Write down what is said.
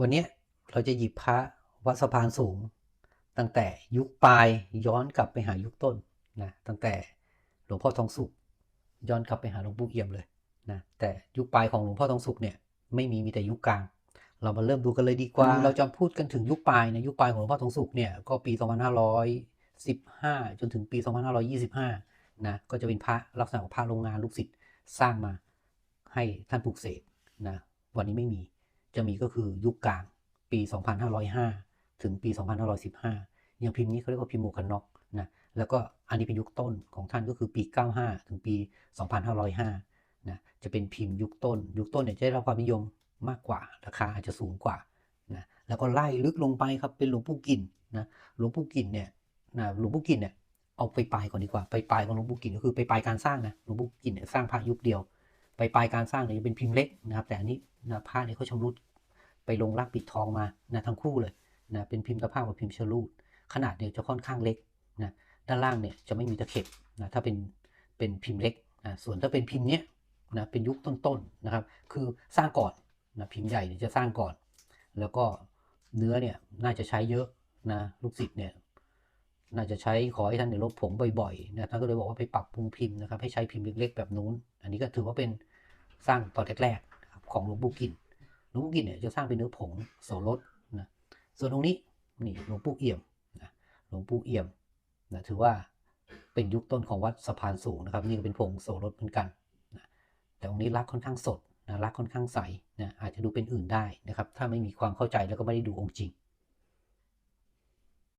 วันเนี้ยเราจะหยิบพระวัดสะพานสูง ตั้งแต่ยุคปลายย้อนกลับไปหายุคต้นนะตั้งแต่หลวงพ่อทองสุข ย้อนกลับไปหาหลวงปู่เอี่ยมเลยนะแต่ยุคปลายของหลวงพ่อทองสุขเนี่ยไม่มีมีแต่ยุคกลาง เรามาเริ่มดูกันเลยดีกว่า เราจะพูดกันถึงยุคปลายนะยุคปลายของหลวงพ่อทองสุขเนี่ยก็ปี 2515 จนถึงปี 2525นะก็จะเป็นพระลักษณะของพระโรงงานลูกศิษย์สร้างมาให้ท่านปลูกเสกนะวันนี้ไม่มี จะมีก็คือยุคกลางปี 2505 ถึงปี 2515 อย่างพิมพ์นี้เขาเรียกว่าพิมพ์หมวกกันน็อกนะ แล้วก็อันนี้เป็นยุคต้นของท่านก็คือปี 95 ถึงปี 2505 นะ จะเป็นพิมพ์ยุคต้น ยุคต้นเนี่ยจะได้รับความนิยมมากกว่า ราคาอาจจะสูงกว่านะแล้วก็ไล่ลึกลงไปครับ เป็นหลวงปู่กินนะ หลวงปู่กินเนี่ยนะหลวงปู่กินเนี่ยเอาไปปลายก่อนดีกว่า ไปปลายของหลวงปู่กินก็คือไปปลายการสร้างนะ หลวงปู่กินเนี่ยสร้างพระยุคเดียว ไปปลายการสร้างเนี่ยจะเป็นพิมพ์เล็กนะครับ แต่อันนี้นะพระเนี่ยเขาชำรุด ไปลงรักปิดทองมานะทั้งคู่เลยนะเป็นพิมพ์ตะภาพกับพิมพ์ชลูดขนาดเนี่ยจะค่อนข้างเล็กนะด้านล่างเนี่ยจะไม่มีตะเข็บนะถ้าเป็นเป็นพิมพ์เล็กนะส่วนถ้าเป็นพิมพ์เนี้ยนะเป็นยุคต้นๆนะครับ คือสร้างก่อนนะพิมพ์ใหญ่เนี่ยจะสร้างก่อน แล้วก็เนื้อเนี่ยน่าจะใช้เยอะนะลูกศิษย์เนี่ยน่าจะใช้ขอให้ท่านเนี่ยลบผงบ่อยๆนะท่านก็เลยบอกว่าไปปรับปรุงพิมพ์นะครับให้ใช้พิมพ์เล็กๆแบบนู้น อันนี้ก็ถือว่าเป็นสร้างตอนแรกๆของหลวงปู่กิน หลวงปู่กินเนี่ยจะสร้างเป็นเนื้อผงโสรสนะส่วนตรงนี้นี่หลวงปู่เอี่ยมนะหลวงปู่เอี่ยมนะถือว่าเป็นยุคต้นของวัดสะพานสูงนะครับ นี่ก็เป็นผงโสรสเหมือนกันนะแต่องค์นี้รักค่อนข้างสดนะรักค่อนข้างใสนะอาจจะดูเป็นอื่นได้นะครับ ถ้าไม่มีความเข้าใจแล้วก็ไม่ได้ดูองค์จริง